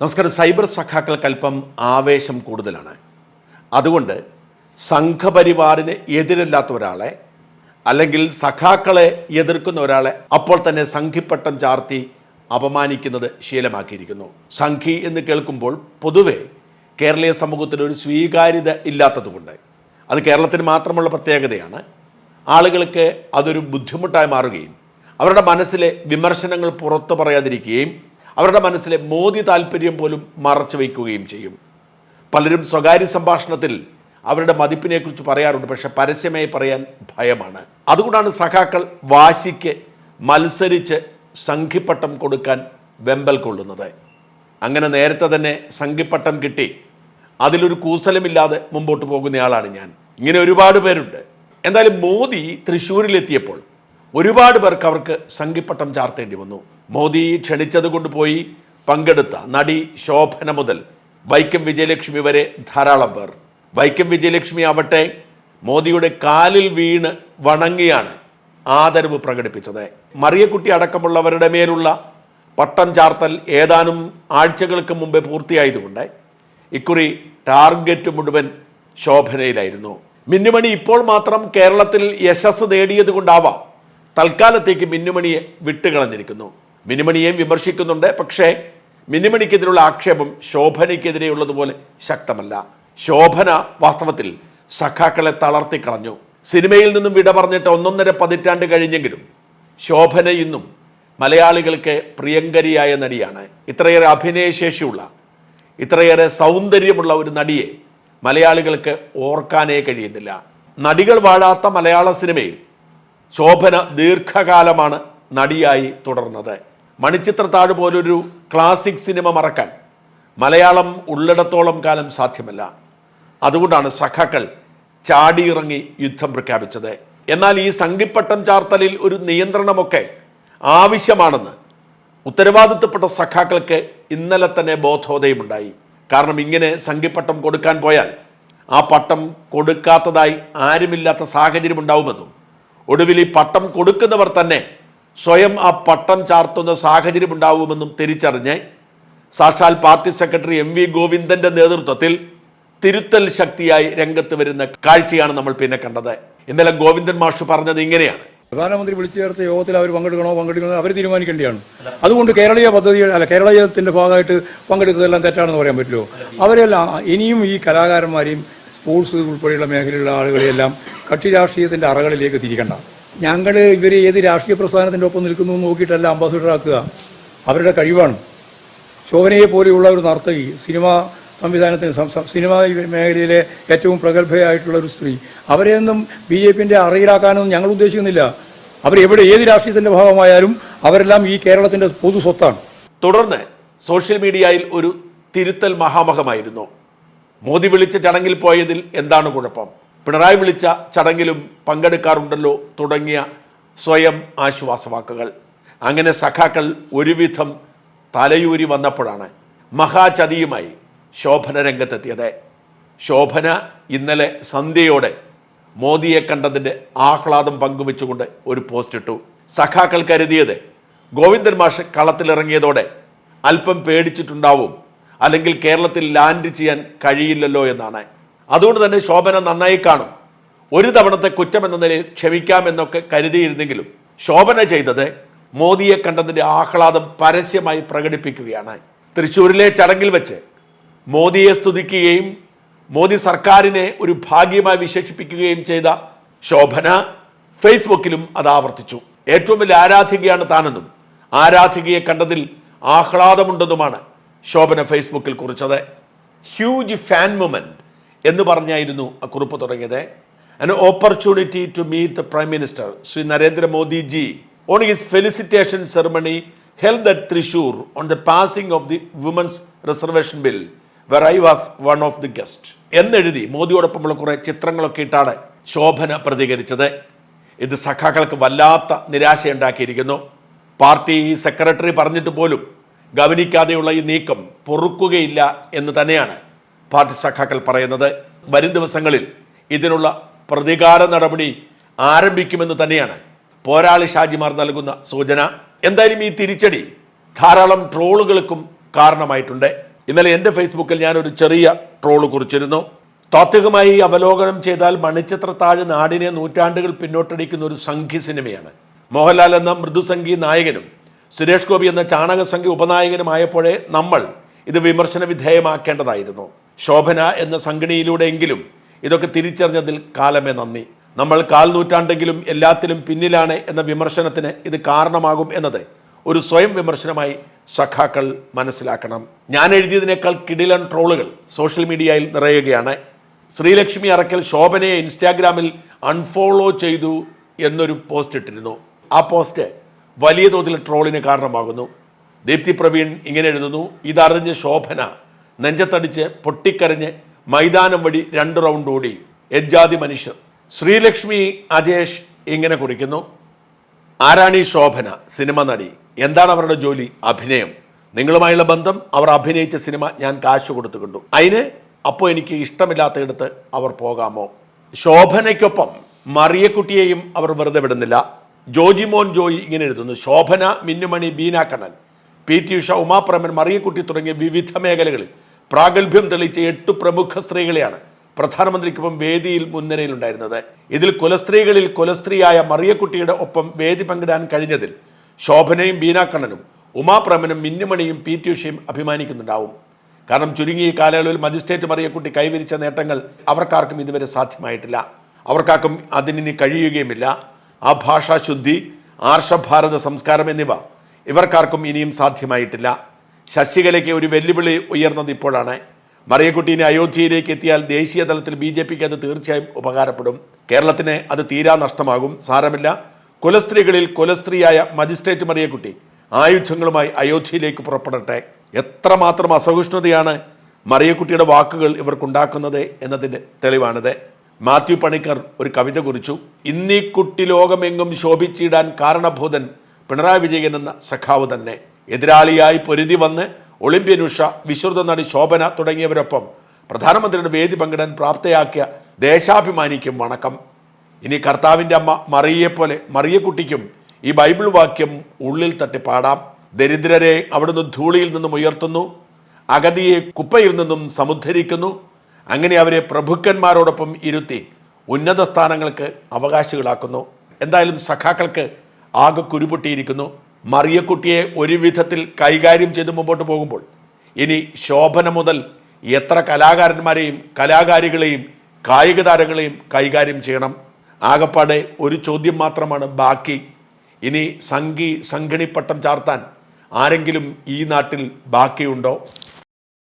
നമസ്കാരം. സൈബർ സഖാക്കൾക്ക് അല്പം ആവേശം കൂടുതലാണ്. അതുകൊണ്ട് സംഘപരിവാറിന് എതിരല്ലാത്ത ഒരാളെ അല്ലെങ്കിൽ സഖാക്കളെ എതിർക്കുന്ന ഒരാളെ അപ്പോൾ തന്നെ സംഘിപ്പട്ടം ചാർത്തി അപമാനിക്കുന്നത് ശീലമാക്കിയിരിക്കുന്നു. സംഘി എന്ന് കേൾക്കുമ്പോൾ പൊതുവെ കേരളീയ സമൂഹത്തിന് ഒരു സ്വീകാര്യത ഇല്ലാത്തതുകൊണ്ട്. അത് കേരളത്തിന് മാത്രമുള്ള പ്രത്യേകതയാണ്. ആളുകൾക്ക് അതൊരു ബുദ്ധിമുട്ടായി മാറുകയും അവരുടെ മനസ്സിലെ വിമർശനങ്ങൾ പുറത്തു പറയാതിരിക്കുകയും അവരുടെ മനസ്സിലെ മോദി താല്പര്യം പോലും മറച്ചു വയ്ക്കുകയും ചെയ്യും. പലരും സ്വകാര്യ സംഭാഷണത്തിൽ അവരുടെ മതിപ്പിനെക്കുറിച്ച് പറയാറുണ്ട്. പക്ഷെ പരസ്യമായി പറയാൻ ഭയമാണ്. അതുകൊണ്ടാണ് സഖാക്കൾ വാശിക്ക് മത്സരിച്ച് സംഘിപ്പട്ടം കൊടുക്കാൻ വെമ്പൽ കൊള്ളുന്നത്. അങ്ങനെ നേരത്തെ തന്നെ സംഘിപ്പട്ടം കിട്ടി. അതിലൊരു കൂസലമില്ലാതെ മുമ്പോട്ട് പോകുന്നയാളാണ് ഞാൻ. ഇങ്ങനെ ഒരുപാട് പേരുണ്ട്. എന്തായാലും മോദി തൃശ്ശൂരിലെത്തിയപ്പോൾ ഒരുപാട് പേർക്ക് അവർക്ക് സംഘിപ്പട്ടം ചാർത്തേണ്ടി വന്നു. മോദി ക്ഷണിച്ചത് കൊണ്ടുപോയി പങ്കെടുത്ത നടി ശോഭന മുതൽ വൈക്കം വിജയലക്ഷ്മി വരെ ധാരാളം പേർ. വൈക്കം വിജയലക്ഷ്മി ആവട്ടെ മോദിയുടെ കാലിൽ വീണ് വണങ്ങിയാണ് ആദരവ് പ്രകടിപ്പിച്ചത്. മറിയക്കുട്ടി അടക്കമുള്ളവരുടെ മേലുള്ള പട്ടം ചാർത്തൽ ഏതാനും ആഴ്ചകൾക്ക് മുമ്പേ പൂർത്തിയായതുകൊണ്ട് ഇക്കുറി ടാർഗറ്റ് മുഴുവൻ ശോഭനയിലായിരുന്നു. മിന്നുമണി ഇപ്പോൾ മാത്രം കേരളത്തിൽ യശസ് നേടിയതുകൊണ്ടാവാം തൽക്കാലത്തേക്ക് മിന്നുമണിയെ വിട്ടുകളഞ്ഞിരിക്കുന്നു. മിന്നുമണിയെയും വിമർശിക്കുന്നുണ്ട്. പക്ഷേ മിനിമണിക്കെതിരെയുള്ള ആക്ഷേപം ശോഭനയ്ക്കെതിരെയുള്ളതുപോലെ ശക്തമല്ല. ശോഭന വാസ്തവത്തിൽ സഖാക്കളെ തളർത്തിക്കളഞ്ഞു സിനിമയിൽ നിന്നും വിട പറഞ്ഞിട്ട് ഒന്നൊന്നര പതിറ്റാണ്ട് കഴിഞ്ഞെങ്കിലും ശോഭന ഇന്നും മലയാളികൾക്ക് പ്രിയങ്കരിയായ നടിയാണ്. ഇത്രയേറെ അഭിനയശേഷിയുള്ള ഇത്രയേറെ സൗന്ദര്യമുള്ള ഒരു നടിയെ മലയാളികൾക്ക് ഓർക്കാനേ കഴിയുന്നില്ല. നടികൾ വാഴാത്ത മലയാള സിനിമയിൽ ശോഭന ദീർഘകാലമാണ് നടിയായി തുടർന്നത്. മണിച്ചിത്രത്താഴ് പോലൊരു ക്ലാസിക് സിനിമ മറക്കാൻ മലയാളം ഉള്ളിടത്തോളം കാലം സാധ്യമല്ല. അതുകൊണ്ടാണ് സഖാക്കൾ ചാടിയിറങ്ങി യുദ്ധം പ്രഖ്യാപിച്ചത്. എന്നാൽ ഈ സംഘിപ്പട്ടം ചാർത്തലിൽ ഒരു നിയന്ത്രണമൊക്കെ ആവശ്യമാണെന്ന് ഉത്തരവാദിത്തപ്പെട്ട സഖാക്കൾക്ക് ഇന്നലെ തന്നെ ബോധോദയമുണ്ടായി. കാരണം ഇങ്ങനെ സംഘിപ്പട്ടം കൊടുക്കാൻ പോയാൽ ആ പട്ടം കൊടുക്കാത്തതായി ആരുമില്ലാത്ത സാഹചര്യം ഉണ്ടാവുമെന്നും ഒടുവിൽ ഈ പട്ടം കൊടുക്കുന്നവർ തന്നെ സ്വയം ആ പട്ടം ചാർത്തുന്ന സാഹചര്യം ഉണ്ടാവുമെന്നും തിരിച്ചറിഞ്ഞ് സാക്ഷാൽ പാർട്ടി സെക്രട്ടറി എം വി ഗോവിന്ദന്റെ നേതൃത്വത്തിൽ തിരുത്തൽ ശക്തിയായി രംഗത്ത് വരുന്ന കാഴ്ചയാണ് നമ്മൾ പിന്നെ കണ്ടത്. ഇന്നലെ ഗോവിന്ദൻ മാഷ് പറഞ്ഞത് ഇങ്ങനെയാണ്. പ്രധാനമന്ത്രി വിളിച്ചു ചേർത്ത യോഗത്തിൽ അവർ പങ്കെടുക്കണോ പങ്കെടുക്കണോ അവർ തീരുമാനിക്കേണ്ടതാണ്. അതുകൊണ്ട് കേരളീയ പദ്ധതി അല്ല കേരളീയത്തിന്റെ ഭാഗമായിട്ട് പങ്കെടുത്തതെല്ലാം തെറ്റാണെന്ന് പറയാൻ പറ്റുമോ? അവരെല്ലാം ഇനിയും ഈ കലാകാരന്മാരെയും സ്പോർട്സ് ഉൾപ്പെടെയുള്ള മേഖലയിലുള്ള ആളുകളെയെല്ലാം കക്ഷി രാഷ്ട്രീയത്തിന്റെ അറകളിലേക്ക് തിരിക്കണ്ട. ഞങ്ങൾ ഇവർ ഏത് രാഷ്ട്രീയ പ്രസ്ഥാനത്തിന്റെ ഒപ്പം നിൽക്കുന്നു നോക്കിയിട്ടല്ല അംബാസിഡർ ആക്കുക. അവരുടെ കഴിവാണ്. ശോഭനയെ പോലെയുള്ള ഒരു നർത്തകി സിനിമ സംവിധാനത്തിന് സിനിമ മേഖലയിലെ ഏറ്റവും പ്രഗത്ഭയായിട്ടുള്ള ഒരു സ്ത്രീ. അവരെയൊന്നും ബി ജെ പിന്റെ അറയിലാക്കാനൊന്നും ഞങ്ങൾ ഉദ്ദേശിക്കുന്നില്ല. അവരെവിടെ ഏത് രാഷ്ട്രീയത്തിന്റെ ഭാഗമായാലും അവരെല്ലാം ഈ കേരളത്തിന്റെ പൊതു സ്വത്താണ്. തുടർന്ന് സോഷ്യൽ മീഡിയയിൽ ഒരു തിരുത്തൽ മഹാമഹമായിരുന്നു. മോദി വിളിച്ച ചടങ്ങിൽ പോയതിൽ എന്താണ് കുഴപ്പം? പിണറായി വിളിച്ച ചടങ്ങിലും പങ്കെടുക്കാറുണ്ടല്ലോ തുടങ്ങിയ സ്വയം ആശ്വാസവാക്കുകൾ. അങ്ങനെ സഖാക്കൾ ഒരുവിധം തലയൂരി വന്നപ്പോഴാണ് മഹാചതിയുമായി ശോഭന രംഗത്തെത്തിയത്. ശോഭന ഇന്നലെ സന്ധ്യയോടെ മോദിയെ കണ്ടതിന്റെ ആഹ്ലാദം പങ്കുവെച്ചുകൊണ്ട് ഒരു പോസ്റ്റ് ഇട്ടു. സഖാക്കൾ കരുതിയത് ഗോവിന്ദൻ മാഷ് കളത്തിലിറങ്ങിയതോടെ അല്പം പേടിച്ചിട്ടുണ്ടാവും അല്ലെങ്കിൽ കേരളത്തിൽ ലാൻഡ് ചെയ്യാൻ കഴിയില്ലല്ലോ എന്നാണ്. അതുകൊണ്ട് തന്നെ ശോഭന നന്നായി കാണും. ഒരു തവണത്തെ കുറ്റം എന്ന നിലയിൽ ക്ഷമിക്കാമെന്നൊക്കെ കരുതിയിരുന്നെങ്കിലും ശോഭന ചെയ്തത് മോദിയെ കണ്ടതിന്റെ ആഹ്ലാദം പരസ്യമായി പ്രകടിപ്പിക്കുകയാണ്. തൃശ്ശൂരിലെ ചടങ്ങിൽ വെച്ച് മോദിയെ സ്തുതിക്കുകയും മോദി സർക്കാരിനെ ഒരു ഭാഗ്യമായി വിശേഷിപ്പിക്കുകയും ചെയ്ത ശോഭന ഫേസ്ബുക്കിലും അത് ആവർത്തിച്ചു. ഏറ്റവും വലിയ ആരാധികയാണ് താനെന്നും ആരാധികയെ കണ്ടതിൽ ആഹ്ലാദമുണ്ടെന്നുമാണ് ശോഭന ഫേസ്ബുക്കിൽ കുറിച്ചത്. ഹ്യൂജ് ഫാൻ മൊമെന്റ് എന്ന് പറഞ്ഞായിരുന്നു ആ കുറിപ്പ് തുടങ്ങിയത്. And opportunity to meet the prime minister Shri Narendra Modi ji on his felicitation ceremony held at Thrissur on the passing of the women's reservation bill where I was one of the guest എന്നെഴുതി മോദിയോടൊപ്പമുള്ള കുറെ ചിത്രങ്ങളൊക്കെ ഇട്ടാണ് ശോഭന പ്രതികരിച്ചത്. ഇത് സഖാക്കൾക്ക് വല്ലാത്ത നിരാശയുണ്ടാക്കിയിരിക്കുന്നു. പാർട്ടി സെക്രട്ടറി പറഞ്ഞിട്ട് പോലും ഗവനിക്കാതെയുള്ള ഈ നീക്കം പൊറുക്കുകയില്ല എന്ന് തന്നെയാണ് പാർട്ടി സഖാക്കൾ പറയുന്നത് വരും ദിവസങ്ങളിൽ ഇതിനുള്ള പ്രതികാര നടപടി ആരംഭിക്കുമെന്ന് തന്നെയാണ്. പോരാളി ഷാജിമാർ നൽകുന്ന സൂചന. എന്തായാലും ഈ തിരിച്ചടി ധാരാളം ട്രോളുകൾക്കും കാരണമായിട്ടുണ്ട്. ഇന്നലെ എന്റെ ഫേസ്ബുക്കിൽ ഞാൻ ഒരു ചെറിയ ട്രോൾ കുറിച്ചിരുന്നു. താത്വികമായി അവലോകനം ചെയ്താൽ മണിച്ചിത്രത്താഴ് നാടിനെ നൂറ്റാണ്ടുകൾ പിന്നോട്ടടിക്കുന്ന ഒരു സംഘി സിനിമയാണ്. മോഹൻലാൽ എന്ന മൃദുസംഗി നായകനും സുരേഷ് ഗോപി എന്ന ചാണകസംഘി ഉപനായകനുമായപ്പോഴേ നമ്മൾ ഇത് വിമർശന വിധേയമാക്കേണ്ടതായിരുന്നു. ശോഭന എന്ന സംഘടനയിലൂടെയെങ്കിലും ഇതൊക്കെ തിരിച്ചറിഞ്ഞതിൽ കാലമേ നന്ദി. നമ്മൾ കാൽ നൂറ്റാണ്ടെങ്കിലും എല്ലാത്തിലും പിന്നിലാണ് എന്ന വിമർശനത്തിന് ഇത് കാരണമാകും എന്നത് ഒരു സ്വയം വിമർശനമായി സഖാക്കൾ മനസ്സിലാക്കണം. ഞാൻ എഴുതിയതിനേക്കാൾ കിടിലൻ ട്രോളുകൾ സോഷ്യൽ മീഡിയയിൽ നിറയുകയാണ്. ശ്രീലക്ഷ്മി അറക്കൽ ശോഭനയെ ഇൻസ്റ്റാഗ്രാമിൽ അൺഫോളോ ചെയ്തു എന്നൊരു പോസ്റ്റ് ഇട്ടിരുന്നു. ആ പോസ്റ്റ് വലിയ തോതിൽ ട്രോളിന് കാരണമാകുന്നു. ദീപ്തി പ്രവീൺ ഇങ്ങനെ എഴുതുന്നു ഇതറിഞ്ഞ് ശോഭന നെഞ്ചത്തടിച്ച് പൊട്ടിക്കരഞ്ഞ് മൈതാനം വഴി രണ്ട് റൗണ്ട് ഓടി. എജ്ജാതി മനുഷ്യർ. ശ്രീലക്ഷ്മി അജേഷ് ഇങ്ങനെ കുറിക്കുന്നു. ആരാണി ശോഭന? സിനിമ നടി. എന്താണ് അവരുടെ ജോലി? അഭിനയം. നിങ്ങളുമായുള്ള ബന്ധം അവർ അഭിനയിച്ച സിനിമ ഞാൻ കാശ് കൊടുത്തു കണ്ടു. അതിന് അപ്പോൾ എനിക്ക് ഇഷ്ടമില്ലാത്തയിടത്ത് അവർ പോകാമോ? ശോഭനയ്ക്കൊപ്പം മറിയക്കുട്ടിയെയും അവർ വെറുതെ വിടുന്നില്ല. ജോജിമോൻ ജോയി ഇങ്ങനെ എഴുതുന്നു. ശോഭന മിന്നുമണി കണ്ണൻ പി ടി ഉഷ ഉമാപ്രമൻ മറിയക്കുട്ടി തുടങ്ങിയ വിവിധ മേഖലകളിൽ പ്രാഗൽഭ്യം തെളിയിച്ച എട്ട് പ്രമുഖ സ്ത്രീകളെയാണ് പ്രധാനമന്ത്രിക്കൊപ്പം വേദിയിൽ മുൻനിരയിലുണ്ടായിരുന്നത്. ഇതിൽ കുലസ്ത്രീകളിൽ കുലസ്ത്രീയായ മറിയക്കുട്ടിയുടെ ഒപ്പം വേദി പങ്കിടാൻ കഴിഞ്ഞതിൽ ശോഭനയും ബീനാക്കണ്ണനും ഉമാപ്രമനും മിന്നുമണിയും പി ഉഷയും അഭിമാനിക്കുന്നുണ്ടാവും. കാരണം ചുരുങ്ങിയ കാലയളവിൽ മജിസ്ട്രേറ്റ് മറിയക്കുട്ടി കൈവരിച്ച നേട്ടങ്ങൾ അവർക്കാർക്കും ഇതുവരെ സാധ്യമായിട്ടില്ല. അവർക്കാർക്കും അതിനി കഴിയുകയുമില്ല. ആ ഭാഷാശുദ്ധി ആർഷഭാരത സംസ്കാരം എന്നിവ ഇവർക്കാർക്കും ഇനിയും സാധ്യമായിട്ടില്ല. ശശികലയ്ക്ക് ഒരു വെല്ലുവിളി ഉയർന്നത് ഇപ്പോഴാണ്. മറിയക്കുട്ടീനെ അയോധ്യയിലേക്ക് എത്തിയാൽ ദേശീയ തലത്തിൽ ബി ജെ പിക്ക് അത് തീർച്ചയായും ഉപകാരപ്പെടും. കേരളത്തിന് അത് തീരാ നഷ്ടമാകും. സാരമില്ല. കുലസ്ത്രീകളിൽ കുലസ്ത്രീയായ മജിസ്ട്രേറ്റ് മറിയക്കുട്ടി ആയുധങ്ങളുമായി അയോധ്യയിലേക്ക് പുറപ്പെടട്ടെ. എത്രമാത്രം അസഹിഷ്ണുതയാണ് മറിയക്കുട്ടിയുടെ വാക്കുകൾ ഇവർക്കുണ്ടാക്കുന്നത് എന്നതിന്റെ തെളിവാണിത്. മാത്യു പണിക്കർ ഒരു കവിത കുറിച്ചു. ഇന്നീ കുട്ടി ലോകമെങ്ങും ശോഭിച്ചിടാൻ കാരണഭൂതൻ പിണറായി വിജയൻ എന്ന സഖാവ് തന്നെ. എതിരാളിയായി പൊരുതി വന്ന് ഒളിമ്പ്യൻ ഉഷ വിശ്രുത നടി ശോഭന തുടങ്ങിയവരൊപ്പം പ്രധാനമന്ത്രിയുടെ വേദി പങ്കിടാൻ പ്രാപ്തയാക്കിയ ദേശാഭിമാനിക്കും വണക്കം. ഇനി കർത്താവിന്റെ അമ്മ മറിയെപ്പോലെ മറിയക്കുട്ടിക്കും ഈ ബൈബിൾ വാക്യം ഉള്ളിൽ തട്ടി പാടാം ദരിദ്രരെ അവിടുന്ന് ധൂളിയിൽ നിന്നും ഉയർത്തുന്നു അഗതിയെ കുപ്പയിൽ നിന്നും സമുദ്ധരിക്കുന്നു. അങ്ങനെ അവരെ പ്രഭുക്കന്മാരോടൊപ്പം ഇരുത്തി ഉന്നത സ്ഥാനങ്ങൾക്ക് അവകാശികളാക്കുന്നു. എന്തായാലും സഖാക്കൾക്ക് ആകെ കുരുപൊട്ടിയിരിക്കുന്നു. മറിയക്കുട്ടിയെ ഒരു വിധത്തിൽ കൈകാര്യം ചെയ്ത് മുമ്പോട്ട് പോകുമ്പോൾ ഇനി ശോഭന മുതൽ എത്ര കലാകാരന്മാരെയും കലാകാരികളെയും കായിക താരങ്ങളെയും കൈകാര്യം ചെയ്യണം? ആകപ്പാടെ ഒരു ചോദ്യം മാത്രമാണ് ബാക്കി. ഇനി സംഗി സംഘിണിപ്പട്ടം ചാർത്താൻ ആരെങ്കിലും ഈ നാട്ടിൽ ബാക്കിയുണ്ടോ?